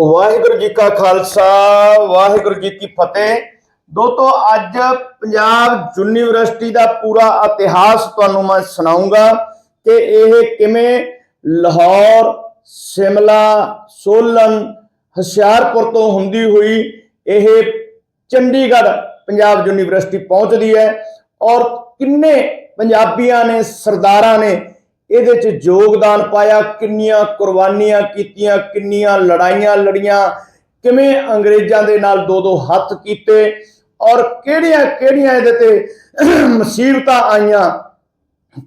ਵਾਹਿਗੁਰੂ ਜੀ ਕਾ ਖਾਲਸਾ, ਵਾਹਿਗੁਰੂ ਜੀ ਕੀ ਫਤਿਹ। ਦੋਸਤੋ, ਅੱਜ ਪੰਜਾਬ ਯੂਨੀਵਰਸਿਟੀ ਦਾ ਪੂਰਾ ਇਤਿਹਾਸ ਤੁਹਾਨੂੰ ਮੈਂ ਸੁਣਾਉਂਗਾ ਕਿ ਇਹ ਕਿਵੇਂ ਲਾਹੌਰ, ਸਿਮਲਾ, ਸੋਲਨ, ਹੁਸ਼ਿਆਰਪੁਰ ਤੋਂ ਹੁੰਦੀ ਹੋਈ ਇਹ ਚੰਡੀਗੜ੍ਹ ਪੰਜਾਬ ਯੂਨੀਵਰਸਿਟੀ ਪਹੁੰਚਦੀ ਹੈ ਔਰ ਕਿੰਨੇ ਪੰਜਾਬੀਆਂ ਨੇ, ਸਰਦਾਰਾਂ ਨੇ ਇਹਦੇ 'ਚ ਯੋਗਦਾਨ ਪਾਇਆ, ਕਿੰਨੀਆਂ ਕੁਰਬਾਨੀਆਂ ਕੀਤੀਆਂ, ਕਿੰਨੀਆਂ ਲੜਾਈਆਂ ਲੜੀਆਂ, ਕਿਵੇਂ ਅੰਗਰੇਜ਼ਾਂ ਦੇ ਨਾਲ ਦੋ ਦੋ ਹੱਥ ਕੀਤੇ ਔਰ ਕਿਹੜੀਆਂ ਕਿਹੜੀਆਂ ਇਹਦੇ ਤੇ ਮੁਸੀਬਤਾਂ ਆਈਆਂ,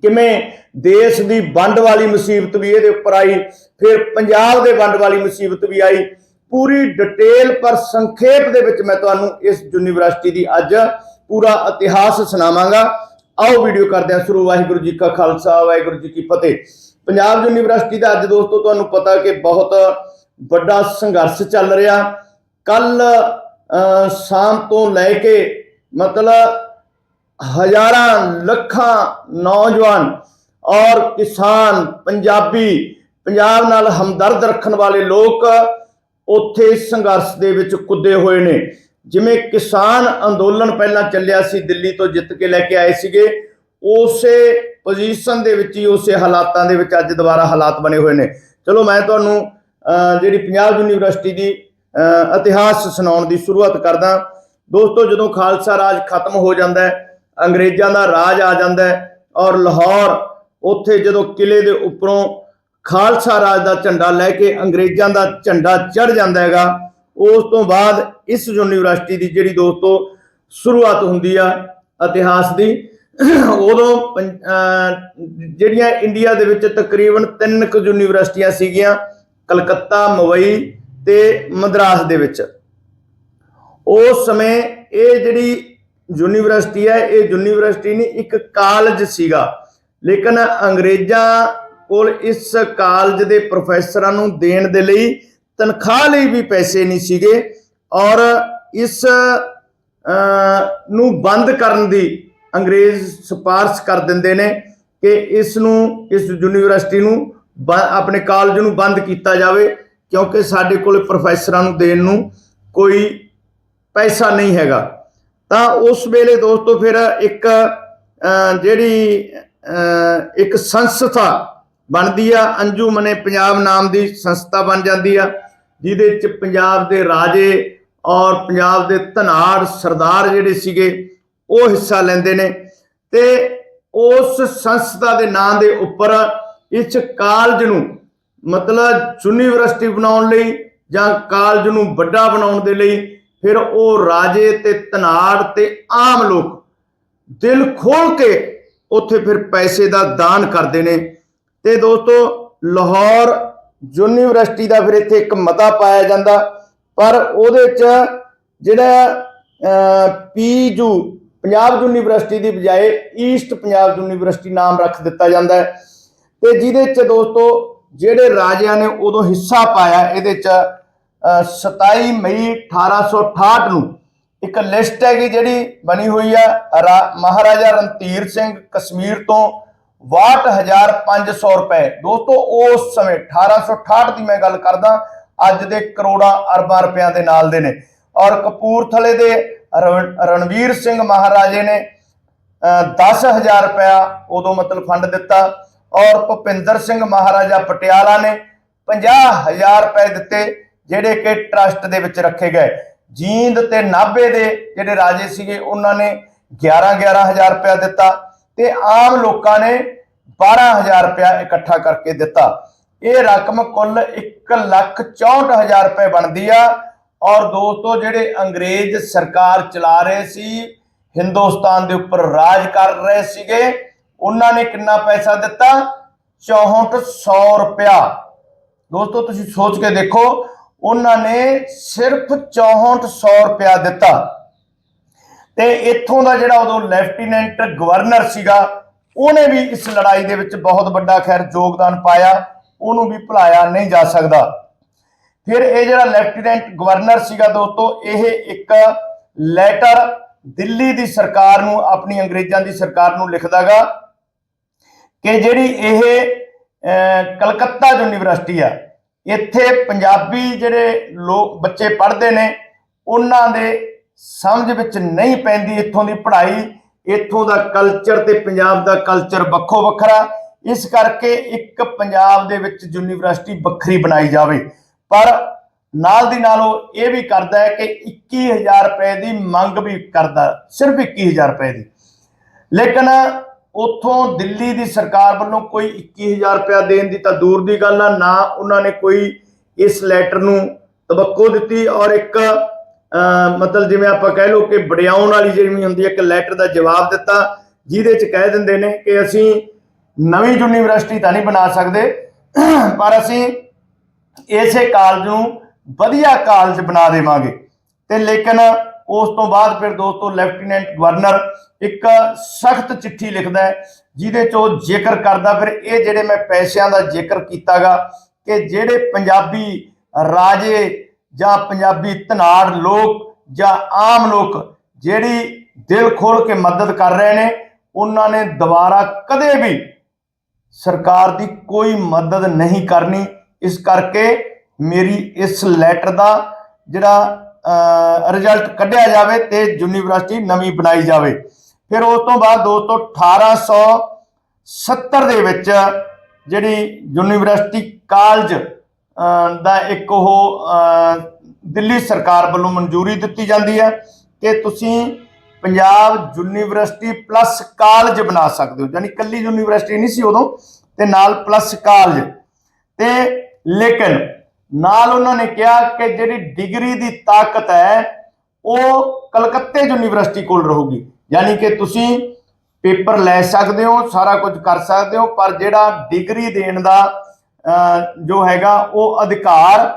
ਕਿਵੇਂ ਦੇਸ਼ ਦੀ ਵੰਡ ਵਾਲੀ ਮੁਸੀਬਤ ਵੀ ਇਹਦੇ ਉੱਪਰ ਆਈ, ਫਿਰ ਪੰਜਾਬ ਦੇ ਵੰਡ ਵਾਲੀ ਮੁਸੀਬਤ ਵੀ ਆਈ। ਪੂਰੀ ਡਿਟੇਲ ਪਰ ਸੰਖੇਪ ਦੇ ਵਿੱਚ ਮੈਂ ਤੁਹਾਨੂੰ ਇਸ ਯੂਨੀਵਰਸਿਟੀ ਦੀ ਅੱਜ ਪੂਰਾ ਇਤਿਹਾਸ ਸੁਣਾਵਾਂਗਾ। ਆਓ ਵੀਡੀਓ ਕਰਦੇ ਹਾਂ ਸ਼ੁਰੂ। ਵਾਹਿਗੁਰੂ ਜੀ ਕਾ ਖਾਲਸਾ, ਵਾਹਿਗੁਰੂ ਜੀ ਕੀ ਫਤਿਹ। ਪੰਜਾਬ ਯੂਨੀਵਰਸਿਟੀ ਦਾ ਅੱਜ ਦੋਸਤੋ ਤੁਹਾਨੂੰ ਪਤਾ ਕਿ ਬਹੁਤ ਵੱਡਾ ਸੰਘਰਸ਼ ਚੱਲ ਰਿਹਾ। ਕੱਲ ਸ਼ਾਮ ਤੋਂ ਲੈ ਕੇ ਮਤਲਬ ਹਜ਼ਾਰਾਂ ਲੱਖਾਂ ਨੌਜਵਾਨ ਔਰ ਕਿਸਾਨ, ਪੰਜਾਬੀ, ਪੰਜਾਬ ਨਾਲ ਹਮਦਰਦ ਰੱਖਣ ਵਾਲੇ ਲੋਕ ਉੱਥੇ ਸੰਘਰਸ਼ ਦੇ ਵਿੱਚ ਕੁੱਦੇ ਹੋਏ ਨੇ। ਜਿਵੇਂ ਕਿਸਾਨ ਅੰਦੋਲਨ ਪਹਿਲਾਂ ਚੱਲਿਆ ਸੀ ਦਿੱਲੀ ਤੋਂ ਜਿੱਤ ਕੇ ਲੈ ਕੇ ਆਏ ਸੀਗੇ ਉਸੇ ਪੋਜੀਸ਼ਨ ਦੇ ਵਿੱਚ ਹੀ ਉਸੇ ਹਾਲਾਤਾਂ ਦੇ ਵਿੱਚ ਅੱਜ ਦੁਬਾਰਾ ਹਾਲਾਤ ਬਣੇ ਹੋਏ ਨੇ। ਚਲੋ ਮੈਂ ਤੁਹਾਨੂੰ ਅਹ, ਜਿਹੜੀ ਪੰਜਾਬ ਯੂਨੀਵਰਸਿਟੀ ਦੀ ਅਹ, ਇਤਿਹਾਸ ਸੁਣਾਉਣ ਦੀ ਸ਼ੁਰੂਆਤ ਕਰਦਾ। ਦੋਸਤੋ ਜਦੋਂ ਖਾਲਸਾ ਰਾਜ ਖਤਮ ਹੋ ਜਾਂਦਾ ਹੈ ਅੰਗਰੇਜ਼ਾਂ ਦਾ ਰਾਜ ਆ ਜਾਂਦਾ ਹੈ ਔਰ ਲਾਹੌਰ ਉੱਥੇ ਜਦੋਂ ਕਿਲੇ ਦੇ ਉੱਪਰੋਂ ਖਾਲਸਾ ਰਾਜ ਦਾ ਝੰਡਾ ਲੈ ਕੇ ਅੰਗਰੇਜ਼ਾਂ ਦਾ ਝੰਡਾ ਚੜ ਜਾਂਦਾ ਹੈਗਾ ਉਸ ਤੋਂ ਬਾਅਦ ਇਸ ਯੂਨੀਵਰਸਿਟੀ ਦੀ ਜਿਹੜੀ ਦੋਸਤੋ ਸ਼ੁਰੂਆਤ ਹੁੰਦੀ ਆ ਇਤਿਹਾਸ ਦੀ, ਉਦੋਂ ਪੰ- ਅਹ ਜਿਹੜੀਆਂ ਇੰਡੀਆ ਦੇ ਵਿੱਚ ਤਕਰੀਬਨ ਤਿੰਨ ਕੁ ਯੂਨੀਵਰਸਿਟੀਆਂ ਸੀਗੀਆਂ, ਕਲਕੱਤਾ, ਮੁੰਬਈ ਤੇ ਮਦਰਾਸ ਦੇ ਵਿੱਚ। ਉਸ ਸਮੇਂ ਇਹ ਜਿਹੜੀ ਯੂਨੀਵਰਸਿਟੀ ਹੈ, ਇਹ ਯੂਨੀਵਰਸਿਟੀ ਨਹੀਂ, ਇੱਕ ਕਾਲਜ ਸੀਗਾ। ਲੇਕਿਨ ਅੰਗਰੇਜ਼ਾਂ ਕੋਲ ਇਸ ਕਾਲਜ ਦੇ ਪ੍ਰੋਫੈਸਰਾਂ ਨੂੰ ਦੇਣ ਦੇ ਲਈ ਤਨਖਾਹ ਲਈ ਵੀ ਪੈਸੇ ਨਹੀਂ ਸੀਗੇ ਔਰ ਇਸ ਨੂੰ ਬੰਦ ਕਰਨ ਦੀ ਅੰਗਰੇਜ਼ ਸਿਫਾਰਸ਼ ਕਰ ਦਿੰਦੇ ਨੇ ਕਿ ਇਸ ਨੂੰ, ਇਸ ਯੂਨੀਵਰਸਿਟੀ ਨੂੰ ਬ- ਆਪਣੇ ਕਾਲਜ ਨੂੰ ਬੰਦ ਕੀਤਾ ਜਾਵੇ ਕਿਉਂਕਿ ਸਾਡੇ ਕੋਲ ਪ੍ਰੋਫੈਸਰਾਂ ਨੂੰ ਦੇਣ ਨੂੰ ਕੋਈ ਪੈਸਾ ਨਹੀਂ ਹੈਗਾ। ਤਾਂ ਉਸ ਵੇਲੇ ਦੋਸਤੋ ਫਿਰ ਇੱਕ ਜਿਹੜੀ ਇੱਕ ਸੰਸਥਾ ਬਣਦੀ ਆ ਅੰਜੂਮਨੇ ਪੰਜਾਬ ਨਾਮ ਦੀ ਸੰਸਥਾ ਬਣ ਜਾਂਦੀ ਆ। ਜਿਹਦੇ 'ਚ ਪੰਜਾਬ ਦੇ ਰਾਜੇ ਔਰ ਪੰਜਾਬ ਦੇ ਧਨਾੜ ਸਰਦਾਰ ਜਿਹੜੇ ਸੀਗੇ, ਉਹ ਹਿੱਸਾ ਲੈਂਦੇ ਨੇ ਤੇ ਉਸ ਸੰਸਥਾ ਦੇ ਨਾਂ ਦੇ ਉੱਪਰ ਇਸ ਕਾਲਜ ਨੂੰ ਮਤਲਬ ਯੂਨੀਵਰਸਿਟੀ ਬਣਾਉਣ ਲਈ ਜਾਂ ਕਾਲਜ ਨੂੰ ਵੱਡਾ ਬਣਾਉਣ ਦੇ ਲਈ ਫਿਰ ਉਹ ਰਾਜੇ ਤੇ ਧਨਾੜ ਤੇ ਆਮ ਲੋਕ ਦਿਲ ਖੋਲ ਕੇ ਉੱਥੇ ਫਿਰ ਪੈਸੇ ਦਾ ਦਾਨ ਕਰਦੇ ਨੇ। ਤੇ ਦੋਸਤੋ, ਲਾਹੌਰ ਯੂਨੀਵਰਸਿਟੀ ਦਾ ਫਿਰ ਇੱਥੇ ਇੱਕ ਮਤਾ ਪਾਇਆ ਜਾਂਦਾ। ਪਰ ਉਹਦੇ ਚ ਜਿਹੜਾ ਪੀਯੂ ਪੰਜਾਬ ਯੂਨੀਵਰਸਿਟੀ ਦੀ ਬਜਾਏ ਈਸਟ ਪੰਜਾਬ ਯੂਨੀਵਰਸਿਟੀ ਨਾਮ ਰੱਖ ਦਿੱਤਾ ਜਾਂਦਾ ਹੈ। ਤੇ ਜਿਹਦੇ ਚ ਦੋਸਤੋ ਜਿਹੜੇ ਰਾਜਿਆਂ ਨੇ ਉਦੋਂ ਹਿੱਸਾ ਪਾਇਆ ਇਹਦੇ ਚ ਅਹ, 27 ਮਈ 1868 ਨੂੰ ਇੱਕ ਲਿਸਟ ਹੈਗੀ ਜਿਹੜੀ ਬਣੀ ਹੋਈ ਆ। ਰਾ- ਮਹਾਰਾਜਾ ਰਣਧੀਰ ਸਿੰਘ ਕਸ਼ਮੀਰ ਤੋਂ 62500 ਰੁਪਏ। ਦੋਸਤੋ, ਉਸ ਸਮੇਂ 1868 ਦੀ ਮੈਂ ਗੱਲ ਕਰਦਾ, ਅੱਜ ਦੇ ਕਰੋੜਾਂ ਅਰਬਾਂ ਰੁਪਿਆਂ ਦੇ ਨਾਲ ਦੇ ਨੇ। ਔਰ ਕਪੂਰਥਲੇ ਦੇ ਰਣਵੀਰ ਸਿੰਘ ਮਹਾਰਾਜੇ ਨੇ ਅਹ 10000 ਰੁਪਇਆ ਉਦੋਂ ਮਤਲਬ ਫੰਡ ਦਿੱਤਾ। ਔਰ ਭੁਪਿੰਦਰ ਸਿੰਘ ਮਹਾਰਾਜਾ ਪਟਿਆਲਾ ਨੇ 50000 ਰੁਪਏ ਦਿੱਤੇ, ਜਿਹੜੇ ਕਿ ਟਰਸਟ ਦੇ ਵਿੱਚ ਰੱਖੇ ਗਏ। ਜੀਂਦ ਤੇ ਨਾਭੇ ਦੇ ਜਿਹੜੇ ਰਾਜੇ ਸੀਗੇ, ਉਹਨਾਂ ਨੇ 11 11000 ਰੁਪਇਆ ਦਿੱਤਾ। ਤੇ ਆਮ ਲੋਕਾਂ ਨੇ 12000 ਰੁਪਇਆ ਇਕੱਠਾ ਕਰਕੇ ਦਿੱਤਾ। ਇਹ ਰਕਮ ਕੁੱਲ 164000 ਰੁਪਏ ਬਣਦੀ ਆ। ਔਰ ਦੋਸਤੋ, ਜਿਹੜੇ ਅੰਗਰੇਜ਼ ਸਰਕਾਰ ਚਲਾ ਰਹੇ ਸੀ, ਹਿੰਦੁਸਤਾਨ ਦੇ ਉੱਪਰ ਰਾਜ ਕਰ ਰਹੇ ਸੀਗੇ, ਉਹਨਾਂ ਨੇ ਕਿੰਨਾ ਪੈਸਾ ਦਿੱਤਾ? 6400 ਰੁਪਇਆ। ਦੋਸਤੋ, ਤੁਸੀਂ ਸੋਚ ਕੇ ਦੇਖੋ, ਉਹਨਾਂ ਨੇ ਸਿਰਫ 6400 ਰੁਪਇਆ ਦਿੱਤਾ। ਤੇ ਇੱਥੋਂ ਦਾ ਜਿਹੜਾ ਉਦੋਂ ਲੈਫਟੀਨੈਂਟ ਗਵਰਨਰ ਸੀਗਾ ਉਹਨੇ ਵੀ ਇਸ ਲੜਾਈ ਦੇ ਵਿੱਚ ਬਹੁਤ ਵੱਡਾ ਖੈਰ ਯੋਗਦਾਨ ਪਾਇਆ ਉਹਨੂੰ ਵੀ ਭੁਲਾਇਆ ਨਹੀਂ ਜਾ ਸਕਦਾ। ਫਿਰ ਇਹ ਜਿਹੜਾ ਲੈਫਟੀਨੈਂਟ ਗਵਰਨਰ ਸੀਗਾ ਦੋਸਤੋ ਇਹ ਇੱਕ ਲੈਟਰ ਦਿੱਲੀ ਦੀ ਸਰਕਾਰ ਨੂੰ ਆਪਣੀ ਅੰਗਰੇਜ਼ਾਂ ਦੀ ਸਰਕਾਰ ਨੂੰ ਲਿਖਦਾਗਾ ਕਿ ਜਿਹੜੀ ਇਹ ਅਹ, ਕਲਕੱਤਾ ਯੂਨੀਵਰਸਿਟੀ ਆ ਇੱਥੇ ਪੰਜਾਬੀ ਜਿਹੜੇ ਲੋਕ ਬੱਚੇ ਪੜ੍ਹਦੇ ਨੇ ਉਹਨਾਂ ਦੇ ਸਮਝ ਵਿੱਚ ਨਹੀਂ ਪੈਂਦੀ ਇੱਥੋਂ ਦੀ ਪੜ੍ਹਾਈ, ਇੱਥੋਂ ਦਾ ਕਲਚਰ ਤੇ ਪੰਜਾਬ ਦਾ ਕਲਚਰ ਵੱਖੋ ਵੱਖਰਾ। ਇਸ ਕਰਕੇ ਇੱਕ ਪੰਜਾਬ ਦੇ ਵਿੱਚ ਯੂਨੀਵਰਸਿਟੀ ਵੱਖਰੀ ਬਣਾਈ ਜਾਵੇ। ਪਰ ਨਾਲ ਦੀ ਨਾਲ ਉਹ ਇਹ ਵੀ ਕਰਦਾ ਹੈ ਕਿ 21000 ਰੁਪਏ ਦੀ ਮੰਗ ਵੀ ਕਰਦਾ, ਸਿਰਫ 21000 ਰੁਪਏ ਦੀ। ਲੇਕਿਨ ਉਥੋਂ ਦਿੱਲੀ ਦੀ ਸਰਕਾਰ ਵੱਲੋਂ ਕੋਈ 21000 ਰੁਪਇਆ ਦੇਣ ਦੀ ਤਾਂ ਦੂਰ ਦੀ ਗੱਲ ਆ, ਨਾ ਉਹਨਾਂ ਨੇ ਕੋਈ ਇਸ ਲੈਟਰ ਨੂੰ ਤਵੱਕੋ ਦਿੱਤੀ ਔਰ ਇੱਕ ਮਤਲਬ ਜਿਵੇਂ ਆਪਾਂ ਕਹਿ ਲਓ ਕਿ ਵਡਿਆਉਣ ਵਾਲੀ ਜਿਹੜੀ ਹੁੰਦੀ ਹੈ, ਇੱਕ ਲੈਟਰ ਦਾ ਜਵਾਬ ਦਿੱਤਾ, ਜਿਹਦੇ ਚ ਕਹਿ ਦਿੰਦੇ ਨੇ ਕਿ ਅਸੀਂ ਨਵੀਂ ਯੂਨੀਵਰਸਿਟੀ ਤਾਂ ਨਹੀਂ ਬਣਾ ਸਕਦੇ, ਪਰ ਅਸੀਂ ਇਸੇ ਕਾਲਜ ਨੂੰ ਵਧੀਆ ਕਾਲਜ ਬਣਾ ਦੇਵਾਂਗੇ। ਤੇ ਲੇਕਿਨ ਉਸ ਤੋਂ ਬਾਅਦ ਫਿਰ ਦੋਸਤੋ ਲੈਫਟੀਨੈਂਟ ਗਵਰਨਰ ਇੱਕ ਸਖਤ ਚਿੱਠੀ ਲਿਖਦਾ ਹੈ, ਜਿਹਦੇ ਚ ਉਹ ਜ਼ਿਕਰ ਕਰਦਾ, ਫਿਰ ਇਹ ਜਿਹੜੇ ਮੈਂ ਪੈਸਿਆਂ ਦਾ ਜ਼ਿਕਰ ਕੀਤਾਗਾ ਕਿ ਜਿਹੜੇ ਪੰਜਾਬੀ ਰਾਜੇ ਜਾਂ ਪੰਜਾਬੀ ਧਨਾੜ ਲੋਕ ਜਾਂ ਆਮ ਲੋਕ ਜਿਹੜੀ ਦਿਲ ਖੋਲ ਕੇ ਮਦਦ ਕਰ ਰਹੇ ਨੇ, ਉਹਨਾਂ ਨੇ ਦੁਬਾਰਾ ਕਦੇ ਵੀ ਸਰਕਾਰ ਦੀ ਕੋਈ ਮਦਦ ਨਹੀਂ ਕਰਨੀ। ਇਸ ਕਰਕੇ ਮੇਰੀ ਇਸ ਲੈਟਰ ਦਾ ਜਿਹੜਾ ਰਿਜ਼ਲਟ ਕੱਢਿਆ ਜਾਵੇ ਤੇ ਯੂਨੀਵਰਸਿਟੀ ਨਵੀਂ ਬਣਾਈ ਜਾਵੇ। ਫਿਰ ਉਸ ਤੋਂ ਬਾਅਦ ਦੋਸਤੋ 1870 ਦੇ ਵਿੱਚ ਜਿਹੜੀ ਯੂਨੀਵਰਸਿਟੀ ਕਾਲਜ ਦਾ ਇੱਕ ਉਹ ਅਹ, ਦਿੱਲੀ ਸਰਕਾਰ ਵੱਲੋਂ ਮਨਜ਼ੂਰੀ ਦਿੱਤੀ ਜਾਂਦੀ ਹੈ ਕਿ ਤੁਸੀਂ ਪੰਜਾਬ ਯੂਨੀਵਰਸਿਟੀ ਪਲੱਸ ਕਾਲਜ ਬਣਾ ਸਕਦੇ ਹੋ। ਯਾਨੀ ਕੱਲੀ ਯੂਨੀਵਰਸਿਟੀ ਨਹੀਂ ਸੀ ਉਦੋਂ ਤੇ ਨਾਲ ਪਲੱਸ ਕਾਲਜ। ਤੇ ਲੇਕਿਨ ਨਾਲ ਉਹਨਾਂ ਨੇ ਕਿਹਾ ਕਿ ਜਿਹੜੀ ਡਿਗਰੀ ਦੀ ਤਾਕਤ ਹੈ ਉਹ ਕਲਕੱਤੇ ਯੂਨੀਵਰਸਿਟੀ ਕੋਲ ਰਹੂਗੀ। ਯਾਨੀ ਕਿ ਤੁਸੀਂ ਪੇਪਰ ਲੈ ਸਕਦੇ ਹੋ ਸਾਰਾ ਕੁਝ ਕਰ ਸਕਦੇ ਹੋ ਪਰ ਜਿਹੜਾ ਡਿਗਰੀ ਦੇਣ ਦਾ ਜੋ ਹੈਗਾ ਉਹ ਅਧਿਕਾਰ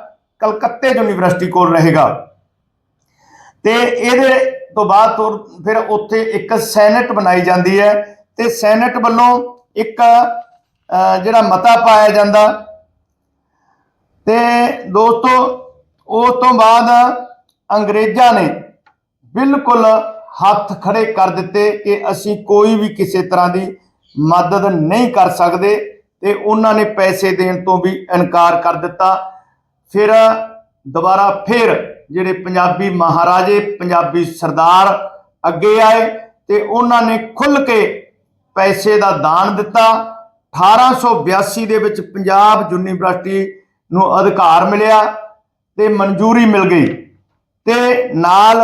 ਕਲਕੱਤੇ ਯੂਨੀਵਰਸਿਟੀ ਕੋਲ ਰਹੇਗਾ। ਤੇ ਇਹਦੇ ਤੋਂ ਬਾਅਦ ਫਿਰ ਉੱਥੇ ਇੱਕ ਸੈਨੇਟ ਬਣਾਈ ਜਾਂਦੀ ਹੈ ਤੇ ਸੈਨੇਟ ਵੱਲੋਂ ਇੱਕ ਜਿਹੜਾ ਮਤਾ ਪਾਇਆ ਜਾਂਦਾ। ਤੇ ਦੋਸਤੋ ਉਸ ਤੋਂ ਬਾਅਦ ਅੰਗਰੇਜ਼ਾਂ ਨੇ ਬਿਲਕੁਲ ਹੱਥ ਖੜੇ ਕਰ ਦਿੱਤੇ ਕਿ ਅਸੀਂ ਕੋਈ ਵੀ ਕਿਸੇ ਤਰ੍ਹਾਂ ਦੀ ਮਦਦ ਨਹੀਂ ਕਰ ਸਕਦੇ। ਤੇ ਉਹਨਾਂ ਨੇ ਪੈਸੇ ਦੇਣ ਤੋਂ ਵੀ ਇਨਕਾਰ ਕਰ ਦਿੱਤਾ। ਫਿਰ ਦੁਬਾਰਾ ਫਿਰ ਜਿਹੜੇ ਪੰਜਾਬੀ ਮਹਾਰਾਜੇ, ਪੰਜਾਬੀ ਸਰਦਾਰ ਅੱਗੇ ਆਏ ਤੇ ਉਹਨਾਂ ਨੇ ਖੁੱਲ ਕੇ ਪੈਸੇ ਦਾ ਦਾਨ ਦਿੱਤਾ। 1882 ਦੇ ਵਿੱਚ ਪੰਜਾਬ ਯੂਨੀਵਰਸਿਟੀ ਨੂੰ ਅਧਿਕਾਰ ਮਿਲਿਆ ਤੇ ਮਨਜ਼ੂਰੀ ਮਿਲ ਗਈ। ਤੇ ਨਾਲ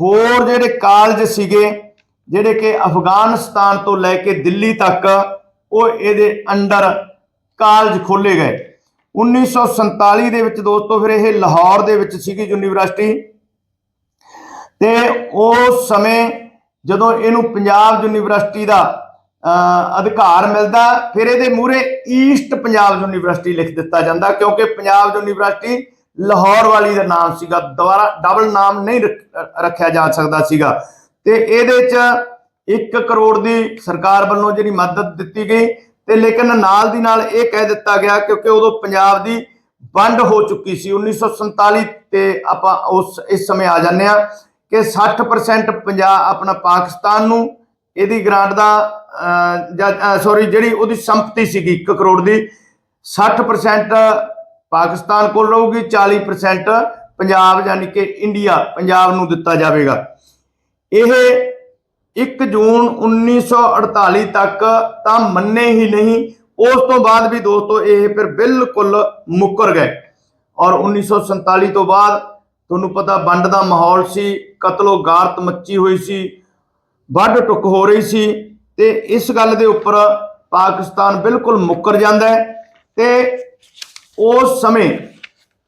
ਹੋਰ ਜਿਹੜੇ ਕਾਲਜ ਸੀਗੇ, ਜਿਹੜੇ ਕਿ ਅਫਗਾਨਿਸਤਾਨ ਤੋਂ ਲੈ ਕੇ ਦਿੱਲੀ ਤੱਕ ਉਹ ਇਹਦੇ ਅੰਡਰ ਕਾਲਜ ਖੋਲੇ ਗਏ। 1947 ਦੇ ਵਿੱਚ ਦੋਸਤੋ ਫਿਰ ਇਹ ਲਾਹੌਰ ਦੇ ਵਿੱਚ ਸੀਗੀ ਯੂਨੀਵਰਸਿਟੀ। ਤੇ ਉਸ ਸਮੇਂ ਜਦੋਂ ਇਹਨੂੰ ਪੰਜਾਬ ਯੂਨੀਵਰਸਿਟੀ ਦਾ ਅਹ, ਅਧਿਕਾਰ ਮਿਲਦਾ ਫਿਰ ਇਹਦੇ ਮੂਹਰੇ ਈਸਟ ਪੰਜਾਬ ਯੂਨੀਵਰਸਿਟੀ ਲਿਖ ਦਿੱਤਾ ਜਾਂਦਾ ਕਿਉਂਕਿ ਪੰਜਾਬ ਯੂਨੀਵਰਸਿਟੀ ਲਾਹੌਰ ਵਾਲੀ ਦਾ ਨਾਮ ਸੀਗਾ। ਦੁਬਾਰਾ ਡਬਲ ਨਾਮ ਨਹੀਂ ਰੱਖਿਆ ਜਾ ਸਕਦਾ ਸੀਗਾ। ਤੇ ਇਹਦੇ ਚ 1 ਕਰੋੜ ਦੀ ਸਰਕਾਰ ਵੱਲੋਂ ਜਿਹੜੀ ਮਦਦ ਦਿੱਤੀ ਗਈ ਤੇ ਲੇਕਿਨ ਨਾਲ ਦੀ ਨਾਲ ਇਹ ਕਹਿ ਦਿੱਤਾ ਗਿਆ ਕਿਉਂਕਿ ਉਦੋਂ ਪੰਜਾਬ ਦੀ ਵੰਡ ਹੋ ਚੁੱਕੀ ਸੀ 1947 ਤੇ ਆਪਾਂ ਉਸ ਇਸ ਸਮੇਂ ਆ ਜਾਂਦੇ ਆ ਕਿ 60% ਪੰਜਾਬ ਆਪਣਾ ਪਾਕਿਸਤਾਨ ਨੂੰ ਇਹਦੀ ਗ੍ਰਾਂਟ ਦਾ ਅਹ, ਸੌਰੀ ਜਿਹੜੀ ਉਹਦੀ ਸੰਪਤੀ ਸੀਗੀ 1 ਕਰੋੜ ਦੀ 60% ਪਾਕਿਸਤਾਨ ਕੋਲ ਰਹੂਗੀ 40% ਪੰਜਾਬ ਯਾਨੀ ਕਿ ਇੰਡੀਆ ਪੰਜਾਬ ਨੂੰ ਦਿੱਤਾ ਜਾਵੇਗਾ। ਇਹ 1 ਜੂਨ 1948 ਤੱਕ ਤਾਂ ਮੰਨੇ ਹੀ ਨਹੀਂ। ਉਸ ਤੋਂ ਬਾਅਦ ਵੀ ਦੋਸਤੋ ਇਹ ਫਿਰ ਬਿਲਕੁਲ ਮੁੱਕਰ ਗਏ। ਔਰ 1947 ਤੋਂ ਬਾਅਦ ਤੁਹਾਨੂੰ ਪਤਾ ਵੰਡ ਦਾ ਮਾਹੌਲ ਸੀ, ਕਤਲੋ ਗਾਰਤ ਮੱਚੀ ਹੋਈ ਸੀ, ਵੱਢ ਟੁੱਕ ਹੋ ਰਹੀ ਸੀ ਤੇ ਇਸ ਗੱਲ ਦੇ ਉੱਪਰ ਪਾਕਿਸਤਾਨ ਬਿਲਕੁਲ ਮੁੱਕਰ ਜਾਂਦਾ ਹੈ ਤੇ ਉਸ ਸਮੇਂ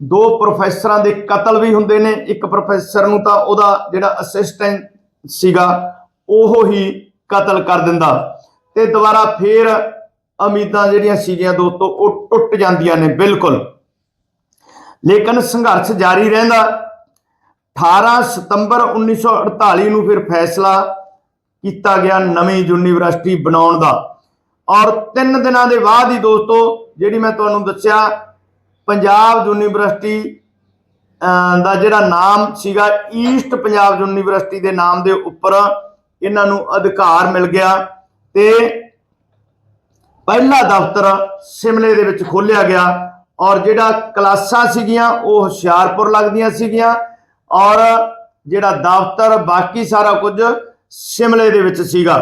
ਦੋ ਪ੍ਰੋਫੈਸਰਾਂ ਦੇ ਕਤਲ ਵੀ ਹੁੰਦੇ ਨੇ। ਇੱਕ ਪ੍ਰੋਫੈਸਰ ਨੂੰ ਤਾਂ ਉਹਦਾ ਜਿਹੜਾ ਅਸਿਸਟੈਂਟ ਸੀਗਾ ਉਹ ਹੀ ਕਤਲ ਕਰ ਦਿੰਦਾ ਤੇ ਦੁਬਾਰਾ ਫੇਰ ਉਮੀਦਾਂ ਜਿਹੜੀਆਂ ਸੀਗੀਆਂ ਦੋਸਤੋ, ਉਹ ਟੁੱਟ ਜਾਂਦੀਆਂ ਨੇ ਬਿਲਕੁਲ। ਲੇਕਿਨ ਸੰਘਰਸ਼ ਜਾਰੀ ਰਹਿੰਦਾ। 18 ਸਤੰਬਰ 1948 ਨੂੰ ਫਿਰ ਫੈਸਲਾ ਕੀਤਾ ਗਿਆ ਨਵੀਂ ਯੂਨੀਵਰਸਿਟੀ ਬਣਾਉਣ ਦਾ। ਔਰ 3 ਦਿਨਾਂ ਦੇ ਬਾਅਦ ਹੀ ਦੋਸਤੋ, ਜਿਹੜੀ ਮੈਂ ਤੁਹਾਨੂੰ ਦੱਸਿਆ, ਪੰਜਾਬ ਯੂਨੀਵਰਸਿਟੀ ਦਾ ਜਿਹੜਾ ਨਾਮ ਸੀਗਾ ਈਸਟ ਪੰਜਾਬ ਯੂਨੀਵਰਸਿਟੀ ਦੇ ਨਾਮ ਦੇ ਉੱਪਰ ਇਹਨਾਂ ਨੂੰ ਅਧਿਕਾਰ ਮਿਲ ਗਿਆ ਤੇ ਪਹਿਲਾ ਦਫ਼ਤਰ ਸਿਮਲੇ ਦੇ ਵਿੱਚ ਖੋਲਿਆ ਗਿਆ ਔਰ ਜਿਹੜਾ ਕਲਾਸਾਂ ਸੀਗੀਆਂ ਉਹ ਹੁਸ਼ਿਆਰਪੁਰ ਲੱਗਦੀਆਂ ਸੀਗੀਆਂ ਔਰ ਜਿਹੜਾ ਦਫ਼ਤਰ ਬਾਕੀ ਸਾਰਾ ਕੁਝ ਸ਼ਿਮਲੇ ਦੇ ਵਿੱਚ ਸੀਗਾ।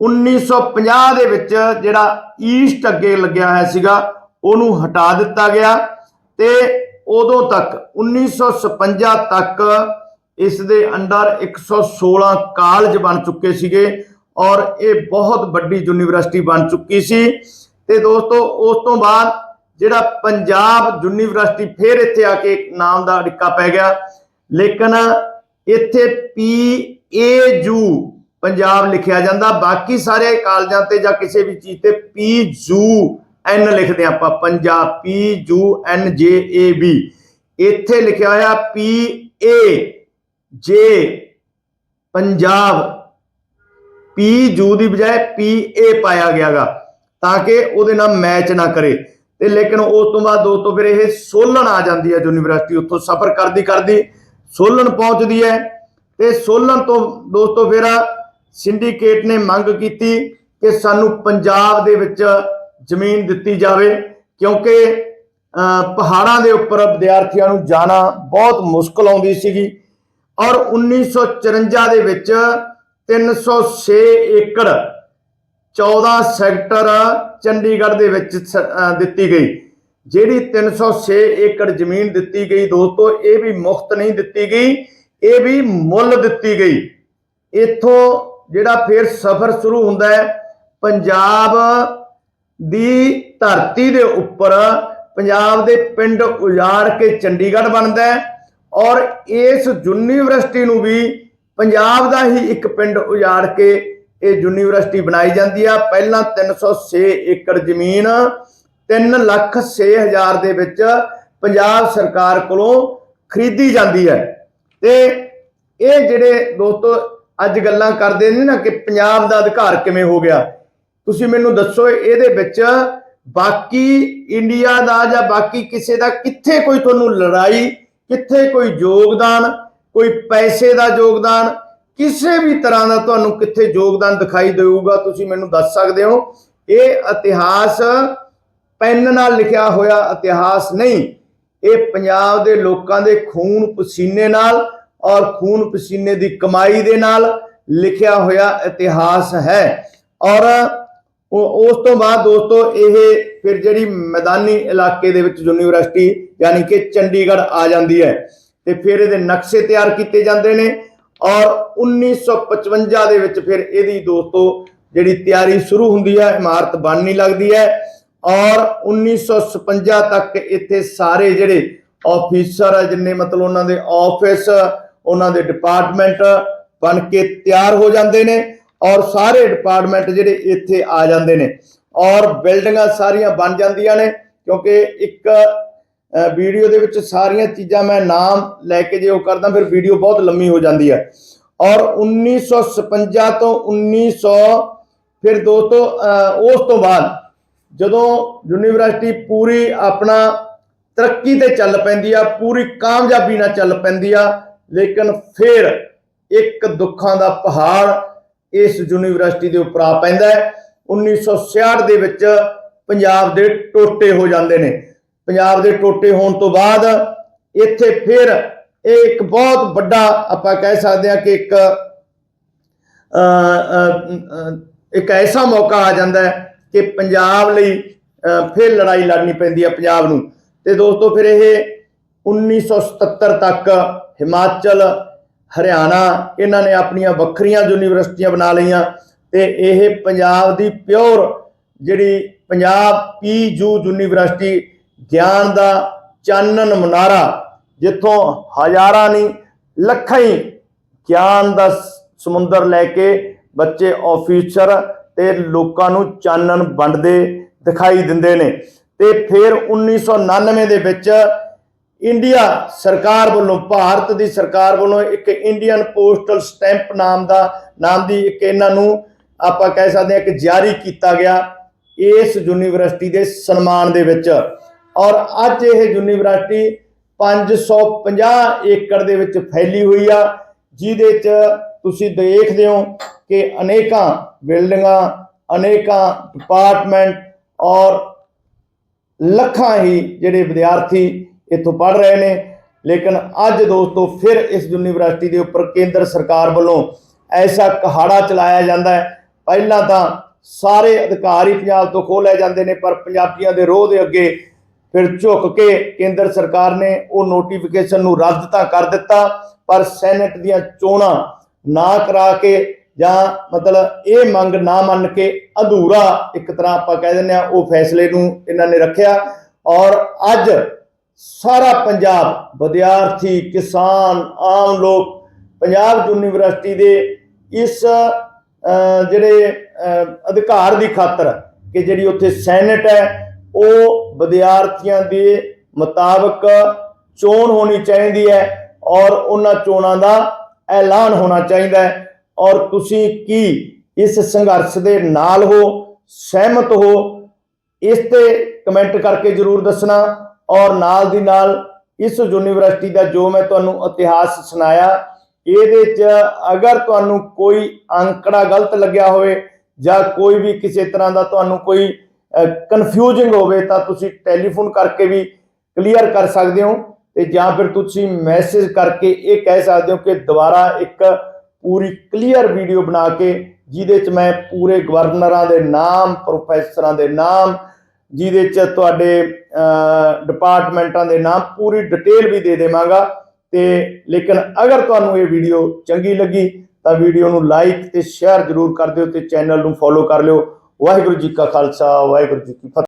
1950 ਦੇ ਵਿੱਚ ਜਿਹੜਾ ਈਸਟ ਅੱਗੇ ਲੱਗਿਆ ਹੋਇਆ ਸੀਗਾ, ਉਹਨੂੰ ਹਟਾ ਦਿੱਤਾ ਗਿਆ ਤੇ ਉਦੋਂ ਤੱਕ 1956 ਤੱਕ ਇਸ ਦੇ ਅੰਡਰ 116 ਕਾਲਜ ਬਣ ਚੁੱਕੇ ਸੀਗੇ ਔਰ ਇਹ ਬਹੁਤ ਵੱਡੀ ਯੂਨੀਵਰਸਿਟੀ ਬਣ ਚੁੱਕੀ ਸੀ। ਤੇ ਦੋਸਤੋ, ਉਸ ਤੋਂ ਬਾਅਦ ਜਿਹੜਾ ਪੰਜਾਬ ਯੂਨੀਵਰਸਿਟੀ ਫਿਰ ਇੱਥੇ ਆ ਕੇ ਨਾਮ ਦਾ ਅੜਿੱਕਾ ਪੈ ਗਿਆ। ਲੇਕਿਨ ਇੱਥੇ ਪੀ ਏ ਯੂ ਪੰਜਾਬ ਲਿਖਿਆ ਜਾਂਦਾ। ਬਾਕੀ ਸਾਰੇ ਕਾਲਜਾਂ ਤੇ ਜਾਂ ਕਿਸੇ ਵੀ ਚੀਜ਼ ਤੇ ਪੀ ਯੂ ਐਨ ਲਿਖਦੇ ਆਪਾਂ। ਪੰਜਾਬ, ਪੀ ਯੂ ਐਨ ਜੇ ਏ ਬੀ। ਇੱਥੇ ਲਿਖਿਆ ਹੋਇਆ ਪੀ ਏ ਜੇ ਪੰਜਾਬ ਪੀ ਜੂ ਦੀ ਬਜਾਏ ਪੀ ਏ ਪਾਇਆ ਗਿਆਗਾ, ਤਾਂ ਕਿ ਉਹਦੇ ਨਾਲ ਮੈਚ ਨਾ ਕਰੇ। ਤੇ ਲੇਕਿਨ ਉਸ ਤੋਂ ਬਾਅਦ ਦੋਸਤੋ ਫਿਰ ਇਹ ਸੋਲਣ ਆ ਜਾਂਦੀ ਹੈ ਯੂਨੀਵਰਸਿਟੀ ਉੱਥੋਂ ਸਫ਼ਰ ਕਰਦੀ ਕਰਦੀ, ਸੋਲਣ ਪਹੁੰਚਦੀ ਹੈ। ਤੇ ਸੋਲਣ ਤੋਂ ਦੋਸਤੋ ਫਿਰ ਸਿੰਡੀਕੇਟ ਨੇ ਮੰਗ ਕੀਤੀ ਕਿ ਸਾਨੂੰ ਪੰਜਾਬ ਦੇ ਵਿੱਚ ਜ਼ਮੀਨ ਦਿੱਤੀ ਜਾਵੇ, ਕਿਉਂਕਿ ਪਹਾੜਾਂ ਦੇ ਉੱਪਰ ਵਿਦਿਆਰਥੀਆਂ ਨੂੰ ਜਾਣਾ ਬਹੁਤ ਮੁਸ਼ਕਲ ਆਉਂਦੀ ਸੀਗੀ। ਔਰ 1954 ਦੇ ਵਿੱਚ 306 ਏਕੜ 14 ਸੈਕਟਰ ਚੰਡੀਗੜ੍ਹ ਦੇ ਵਿੱਚ ਸ- ਦਿੱਤੀ ਗਈ। ਜਿਹੜੀ 306 ਏਕੜ ਜ਼ਮੀਨ ਦਿੱਤੀ ਗਈ, ਦੋਸਤੋ, ਇਹ ਵੀ ਮੁਫਤ ਨਹੀਂ ਦਿੱਤੀ ਗਈ, ਇਹ ਵੀ ਮੁੱਲ ਦਿੱਤੀ ਗਈ। ਇੱਥੋਂ ਜਿਹੜਾ ਫਿਰ ਸਫ਼ਰ ਸ਼ੁਰੂ ਹੁੰਦਾ ਹੈ, ਪੰਜਾਬ ਦੀ ਧਰਤੀ ਦੇ ਉੱਪਰ ਪੰਜਾਬ ਦੇ ਪਿੰਡ ਉਜਾੜ ਕੇ ਚੰਡੀਗੜ੍ਹ ਬਣਦਾ ਹੈ। ਔਰ ਇਸ ਯੂਨੀਵਰਸਿਟੀ ਨੂੰ ਵੀ ਪੰਜਾਬ ਦਾ ਹੀ ਇੱਕ ਪਿੰਡ ਉਜਾੜ ਕੇ ਇਹ ਯੂਨੀਵਰਸਿਟੀ ਬਣਾਈ ਜਾਂਦੀ ਆ। ਪਹਿਲਾਂ 306 ਏਕੜ ਜ਼ਮੀਨ 3 ਲੱਖ 6 ਹਜ਼ਾਰ ਦੇ ਵਿੱਚ ਪੰਜਾਬ ਸਰਕਾਰ ਕੋਲੋਂ ਖਰੀਦੀ ਜਾਂਦੀ ਹੈ। ਤੇ ਇਹ ਜਿਹੜੇ ਦੋਸਤੋ ਅੱਜ ਗੱਲਾਂ ਕਰਦੇ ਨੇ ਨਾ ਕਿ ਪੰਜਾਬ ਦਾ ਅਧਿਕਾਰ ਕਿਵੇਂ ਹੋ ਗਿਆ। ਤੁਸੀਂ ਮੈਨੂੰ ਦੱਸੋ ਇਹਦੇ ਵਿੱਚ ਬਾਕੀ ਇੰਡੀਆ ਦਾ ਜਾਂ ਬਾਕੀ ਕਿਸੇ ਦਾ ਕਿੱਥੇ ਕੋਈ ਤੁਹਾਨੂੰ ਲੜਾਈ ਕਿੱਥੇ ਕੋਈ ਯੋਗਦਾਨ, ਕੋਈ ਪੈਸੇ ਦਾ ਯੋਗਦਾਨ, ਕਿਸੇ ਵੀ ਤਰ੍ਹਾਂ ਦਾ ਤੁਹਾਨੂੰ ਕਿੱਥੇ ਯੋਗਦਾਨ ਦਿਖਾਈ ਦੇਊਗਾ, ਤੁਸੀਂ ਮੈਨੂੰ ਦੱਸ ਸਕਦੇ ਹੋ। ਇਹ ਇਤਿਹਾਸ ਪੈਨ ਨਾਲ ਲਿਖਿਆ ਹੋਇਆ ਇਤਿਹਾਸ ਨਹੀਂ। ਇਹ ਪੰਜਾਬ ਦੇ ਲੋਕਾਂ ਦੇ ਖੂਨ ਪਸੀਨੇ ਨਾਲ ਔਰ ਖੂਨ ਪਸੀਨੇ ਦੀ ਕਮਾਈ ਦੇ ਨਾਲ ਲਿਖਿਆ ਹੋਇਆ ਇਤਿਹਾਸ ਹੈ। ਔਰ ਉਸ ਤੋਂ ਬਾਅਦ ਦੋਸਤੋ ਇਹ ਫਿਰ ਜਿਹੜੀ ਮੈਦਾਨੀ ਇਲਾਕੇ ਦੇ ਵਿੱਚ ਯੂਨੀਵਰਸਿਟੀ ਯਾਨੀ ਕਿ ਚੰਡੀਗੜ੍ਹ ਆ ਜਾਂਦੀ ਹੈ ਤੇ ਫਿਰ ਇਹਦੇ ਨਕਸ਼ੇ ਤਿਆਰ ਕੀਤੇ ਜਾਂਦੇ ਨੇ ਔਰ 1955 ਦੇ ਵਿੱਚ ਫਿਰ ਇਹਦੀ ਦੋਸਤੋ ਜਿਹੜੀ ਤਿਆਰੀ ਸ਼ੁਰੂ ਹੁੰਦੀ ਹੈ, ਇਮਾਰਤ ਬਣਨੀ ਲੱਗਦੀ ਹੈ ਔਰ 1956 ਤੱਕ ਇੱਥੇ ਸਾਰੇ ਜਿਹੜੇ ਆਫੀਸਰ ਆ, ਜਿੰਨੇ ਮਤਲਬ ਉਹਨਾਂ ਦੇ ਆਫਿਸ ਉਹਨਾਂ ਦੇ ਡਿਪਾਰਟਮੈਂਟ ਬਣ ਕੇ ਤਿਆਰ ਹੋ ਜਾਂਦੇ ਨੇ ਔਰ ਸਾਰੇ ਡਿਪਾਰਟਮੈਂਟ ਜਿਹੜੇ ਇੱਥੇ ਆ ਜਾਂਦੇ ਨੇ। ਔਰ ਬਿਲਡਿੰਗਾਂ ਸਾਰੀਆਂ ਬਣ ਜਾਂਦੀਆਂ ਨੇ, ਕਿਉਂਕਿ ਇੱਕ ਵੀਡੀਓ ਦੇ ਵਿੱਚ ਸਾਰੀਆਂ ਚੀਜ਼ਾਂ ਮੈਂ ਨਾਮ ਲੈ ਕੇ ਜੇ ਉਹ ਕਰਦਾ, ਫਿਰ ਵੀਡੀਓ ਬਹੁਤ ਲੰਮੀ ਹੋ ਜਾਂਦੀ ਹੈ। ਔਰ 1956 ਤੋਂ 1900 ਫਿਰ ਦੋਸਤੋ ਉਸ ਤੋਂ ਬਾਅਦ ਜਦੋਂ ਯੂਨੀਵਰਸਿਟੀ ਪੂਰੀ ਆਪਣਾ ਤਰੱਕੀ ਤੇ ਚੱਲ ਪੈਂਦੀ ਆ, ਪੂਰੀ ਕਾਮਯਾਬੀ ਨਾਲ ਚੱਲ ਪੈਂਦੀ ਆ, ਲੇਕਿਨ ਫਿਰ ਇੱਕ ਦੁੱਖਾਂ ਦਾ ਪਹਾੜ ਇਸ ਯੂਨੀਵਰਸਿਟੀ ਦੇ ਉੱਪਰ ਆ ਪੈਂਦਾ ਹੈ। 1966 ਦੇ ਵਿੱਚ ਪੰਜਾਬ ਦੇ ਟੋਟੇ ਹੋ ਜਾਂਦੇ ਨੇ। ਪੰਜਾਬ ਦੇ ਟੋਟੇ ਹੋਣ ਤੋਂ ਬਾਅਦ ਇੱਥੇ ਫਿਰ ਇਹ ਇੱਕ ਬਹੁਤ ਵੱਡਾ ਆਪਾਂ ਕਹਿ ਸਕਦੇ ਹਾਂ ਕਿ ਇੱਕ ਅ, ਅ, ਇੱਕ ਐਸਾ ਮੌਕਾ ਆ ਜਾਂਦਾ ਹੈ ਕਿ ਪੰਜਾਬ ਲਈ ਅ, ਫਿਰ ਲੜਾਈ ਲੜਨੀ ਪੈਂਦੀ ਹੈ ਪੰਜਾਬ ਨੂੰ। ਤੇ ਦੋਸਤੋ ਫਿਰ ਇਹ 1977 ਤੱਕ ਹਿਮਾਚਲ ਹਰਿਆਣਾ, ਇਹਨਾਂ ਨੇ ਆਪਣੀਆਂ ਵੱਖਰੀਆਂ ਯੂਨੀਵਰਸਿਟੀਆਂ ਬਣਾ ਲਈਆਂ ਤੇ ਇਹ ਪੰਜਾਬ ਦੀ ਪਿਓਰ ਜਿਹੜੀ ਪੰਜਾਬ ਪੀਯੂ ਯੂਨੀਵਰਸਿਟੀ, ਗਿਆਨ ਦਾ ਚਾਨਣ ਮਨਾਰਾ, ਜਿੱਥੋਂ ਹਜ਼ਾਰਾਂ ਨਹੀਂ, ਲੱਖਾਂ ਹੀ ਗਿਆਨ ਦਾ ਸਮੁੰਦਰ ਲੈ ਕੇ ਬੱਚੇ ਆਫੀਸਰ ਤੇ ਲੋਕਾਂ ਨੂੰ ਚਾਨਣ ਵੰਡਦੇ ਦਿਖਾਈ ਦਿੰਦੇ ਨੇ ਤੇ ਫਿਰ 1999 ਦੇ ਵਿੱਚ ਇੰਡੀਆ ਸਰਕਾਰ ਵੱਲੋਂ, ਭਾਰਤ ਦੀ ਸਰਕਾਰ ਵੱਲੋਂ ਇੱਕ ਇੰਡੀਅਨ ਪੋਸਟਲ ਸਟੈਂਪ ਨਾਮ ਦਾ, ਨਾਮ ਦੀ ਇੱਕ ਇਹਨਾਂ ਨੂੰ ਆਪਾਂ ਕਹਿ ਸਕਦੇ ਹਾਂ ਕਿ ਜਾਰੀ ਕੀਤਾ ਗਿਆ ਇਸ ਯੂਨੀਵਰਸਿਟੀ ਦੇ ਸਨਮਾਨ ਦੇ ਵਿੱਚ। ਔਰ ਅੱਜ ਇਹ ਯੂਨੀਵਰਸਿਟੀ 550 ਏਕੜ ਦੇ ਵਿੱਚ ਫੈਲੀ ਹੋਈ ਆ, ਜਿਹਦੇ ਚ ਤੁਸੀਂ ਦੇਖਦੇ ਹੋ ਕਿ ਅਨੇਕਾਂ ਬਿਲਡਿੰਗਾਂ, ਅਨੇਕਾਂ ਡਿਪਾਰਟਮੈਂਟ ਔਰ ਲੱਖਾਂ ਹੀ ਜਿਹੜੇ ਵਿਦਿਆਰਥੀ ਇੱਥੋਂ ਪੜ੍ਹ ਰਹੇ ਨੇ। ਲੇਕਿਨ ਅੱਜ ਦੋਸਤੋ ਫਿਰ ਇਸ ਯੂਨੀਵਰਸਿਟੀ ਦੇ ਉੱਪਰ ਕੇਂਦਰ ਸਰਕਾਰ ਵੱਲੋਂ ਐਸਾ ਕਹਾੜਾ ਚਲਾਇਆ ਜਾਂਦਾ ਹੈ। ਪਹਿਲਾਂ ਤਾਂ ਸਾਰੇ ਅਧਿਕਾਰ ਹੀ ਪੰਜਾਬ ਤੋਂ ਖੋਹ ਲਏ ਜਾਂਦੇ ਨੇ, ਪਰ ਪੰਜਾਬੀਆਂ ਦੇ ਰੋਹ ਦੇ ਅੱਗੇ ਫਿਰ ਝੁੱਕ ਕੇ ਕੇਂਦਰ ਸਰਕਾਰ ਨੇ ਉਹ ਨੋਟੀਫਿਕੇਸ਼ਨ ਨੂੰ ਰੱਦ ਤਾਂ ਕਰ ਦਿੱਤਾ, ਪਰ ਸੈਨੇਟ ਦੀਆਂ ਚੋਣਾਂ ਨਾ ਕਰਾ ਕੇ ਜਾਂ ਮਤਲਬ ਇਹ ਮੰਗ ਨਾ ਮੰਨ ਕੇ ਅਧੂਰਾ ਇੱਕ ਤਰ੍ਹਾਂ ਆਪਾਂ ਕਹਿ ਦਿੰਦੇ ਆ ਉਹ ਫੈਸਲੇ ਨੂੰ ਇਹਨਾਂ ਨੇ ਰੱਖਿਆ। ਔਰ ਅੱਜ ਸਾਰਾ ਪੰਜਾਬ ਵਿਦਿਆਰਥੀ, ਕਿਸਾਨ, ਆਮ ਲੋਕ, ਪੰਜਾਬ ਯੂਨੀਵਰਸਿਟੀ ਦੇ ਇਸ ਜਿਹੜੇ ਅਧਿਕਾਰ ਦੀ ਖਾਤਰ ਕਿ ਜਿਹੜੀ ਉੱਥੇ ਸੈਨੇਟ ਹੈ, ਉਹ ਵਿਦਿਆਰਥੀਆਂ ਦੇ ਮੁਤਾਬਕ ਚੋਣ ਹੋਣੀ ਚਾਹੀਦੀ ਹੈ ਔਰ ਉਹਨਾਂ ਚੋਣਾਂ ਦਾ ਐਲਾਨ ਹੋਣਾ ਚਾਹੀਦਾ ਹੈ। ਔਰ ਤੁਸੀਂ ਕੀ ਇਸ ਸੰਘਰਸ਼ ਦੇ ਨਾਲ ਹੋ, ਸਹਿਮਤ ਹੋ, ਇਸ ਤੇ ਕਮੈਂਟ ਕਰਕੇ ਜਰੂਰ ਦੱਸਣਾ। ਔਰ ਨਾਲ ਦੀ ਨਾਲ ਇਸ ਯੂਨੀਵਰਸਿਟੀ ਦਾ ਜੋ ਮੈਂ ਤੁਹਾਨੂੰ ਇਤਿਹਾਸ ਸੁਣਾਇਆ, ਇਹਦੇ 'ਚ ਅਗਰ ਤੁਹਾਨੂੰ ਕੋਈ ਅੰਕੜਾ ਗਲਤ ਲੱਗਿਆ ਹੋਵੇ ਜਾਂ ਕੋਈ ਵੀ ਕਿਸੇ ਤਰ੍ਹਾਂ ਦਾ ਤੁਹਾਨੂੰ ਕੋਈ ਕਨਫਿਊਜ਼ਿੰਗ ਹੋਵੇ ਤਾਂ ਤੁਸੀਂ ਟੈਲੀਫੋਨ ਕਰਕੇ ਵੀ ਕਲੀਅਰ ਕਰ ਸਕਦੇ ਹੋ ਤੇ ਜਾਂ ਫਿਰ ਤੁਸੀਂ ਮੈਸੇਜ ਕਰਕੇ ਇਹ ਕਹਿ ਸਕਦੇ ਹੋ ਕਿ ਦੁਬਾਰਾ ਇੱਕ ਪੂਰੀ ਕਲੀਅਰ ਵੀਡੀਓ ਬਣਾ ਕੇ ਜਿਹਦੇ 'ਚ ਮੈਂ ਪੂਰੇ ਗਵਰਨਰਾਂ ਦੇ ਨਾਮ ਪ੍ਰੋਫੈਸਰਾਂ ਦੇ ਨਾਮ ਜਿਹਦੇ 'ਚ ਤੁਹਾਡੇ ਡਿਪਾਰਟਮੈਂਟਾਂ ਦੇ ਨਾਮ ਪੂਰੀ ਡਿਟੇਲ ਵੀ ਦੇ ਦੇਵਾਂਗਾ। ਤੇ ਲੇਕਿਨ ਅਗਰ ਤੁਹਾਨੂੰ ਇਹ ਵੀਡੀਓ ਚੰਗੀ ਲੱਗੀ, ਤਾਂ ਵੀਡੀਓ ਨੂੰ ਲਾਈਕ ਤੇ ਸ਼ੇਅਰ ਜ਼ਰੂਰ ਕਰ ਦਿਓ ਤੇ ਚੈਨਲ ਨੂੰ ਫੋਲੋ ਕਰ ਲਿਓ। ਵਾਹਿਗੁਰੂ ਜੀ ਕਾ ਖਾਲਸਾ, ਵਾਹਿਗੁਰੂ ਜੀ ਕੀ ਫਤਿਹ।